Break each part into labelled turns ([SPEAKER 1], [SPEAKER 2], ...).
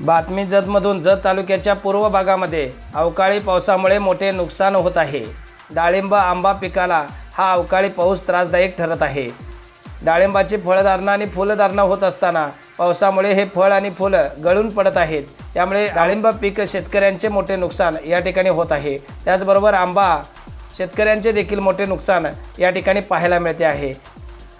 [SPEAKER 1] बातमी जतमधून जत तालुक्याच्या पूर्व भागामध्ये अवकाळी पावसामुळे मोठे नुकसान होत आहे. डाळिंब आंबा पिकाला हा अवकाळी पाऊस त्रासदायक ठरत आहे. डाळिंबाची फळधारणा आणि फुलधारणा होत असताना पावसामुळे हे फळ आणि फुलं गळून पडत आहेत. त्यामुळे डाळिंब पीक शेतकऱ्यांचे मोठे नुकसान या ठिकाणी होत आहे. त्याचबरोबर आंबा शेतकऱ्यांचे देखील मोठे नुकसान या ठिकाणी पाहायला मिळते आहे.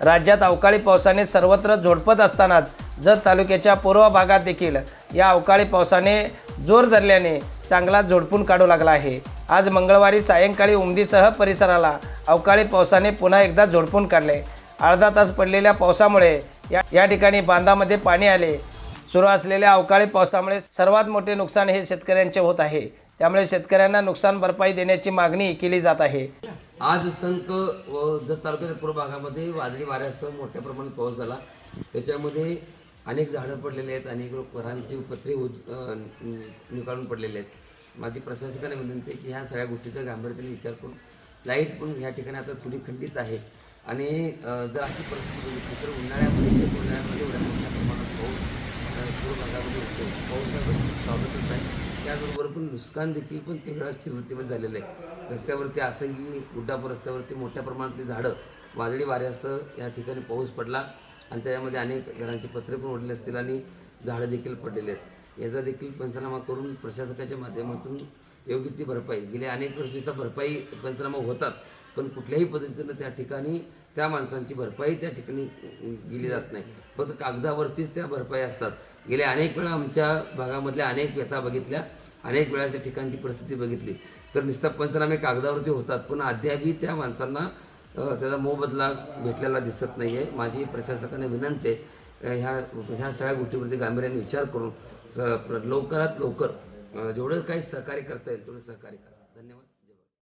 [SPEAKER 1] राज्यात अवकाळी पावसाने सर्वत्र झोडपत असतानाच जत तालुक्याच्या पूर्व भागात देखील या अवकाळी पावसाने जोर धरल्याने चांगला झोडपून काढू लागला आहे. आज मंगळवारी सायंकाळी उमदीसह परिसराला अवकाळी पावसाने पुन्हा एकदा झोडपून काढले. अर्धा तास पडलेल्या पावसामुळे या या ठिकाणी बांधामध्ये पाणी आले. सुरू असलेल्या अवकाळी पावसामुळे सर्वात मोठे नुकसान हे शेतकऱ्यांचे होत आहे. त्यामुळे शेतकऱ्यांना नुकसान भरपाई देण्याची मागणी केली जात आहे.
[SPEAKER 2] आज संत व जत तालुक्याच्या पूर्व भागामध्ये वादळी वाऱ्यासह मोठ्या प्रमाणात पाऊस झाला. त्याच्यामध्ये अनेक झाडं पडलेले आहेत अनेक लोक घरांची पत्रे उद- निकाळून पडलेले आहेत. माझी प्रशासकाने विनंती आहे की ह्या सगळ्या गोष्टीचा गांभीर्याने विचार करून लाइट पण ह्या ठिकाणी आता थोडी खंडित आहे. आणि जर अशी परिस्थिती तर उन्हाळ्यामध्ये उन्हाळ्यामध्ये एवढ्या मोठ्या प्रमाणात पाऊस अं, पूर्व भागामध्ये होतो. पावसाचं स्वागतच आहे. त्याचबरोबर पण नुकसान देखील पण तेवढ्या तीव्रतेमध्ये झालेलं आहे. रस्त्यावरती आसंगी गुड्डाप रस्त्यावरती मोठ्या प्रमाणातली झाडं वादळी वाऱ्यासह या ठिकाणी पाऊस पडला. आणि त्याच्यामध्ये अनेक घरांची पत्रे पण ओढले असतील आणि झाडं देखील पडलेले आहेत. याचा देखील पंचनामा करून प्रशासकाच्या माध्यमातून योग्य ती भरपाई गेल्या अनेक वर्षीचा भरपाई पंचनामा होतात पण कुठल्याही पद्धतीनं त्या ठिकाणी त्या माणसांची भरपाई त्या ठिकाणी गेली जात नाही. फक्त कागदावरतीच त्या भरपाई असतात. गेल्या अनेक वेळा आमच्या भागामधल्या अनेक व्यथा बघितल्या अनेक वेळाच्या ठिकाणची परिस्थिती बघितली. तर नुसता पंचनामे कागदावरती होतात पण अद्यापही त्या माणसांना त्याचा मोबदला भेटलेला दिसत नाही आहे माझी प्रशासकाने विनंती आहे ह्या ह्या सगळ्या गोष्टीवरती गांभीर्याने विचार करून लवकरात लवकर जेवढं काही सहकार्य करता येईल तेवढं सहकार्य करा. धन्यवाद.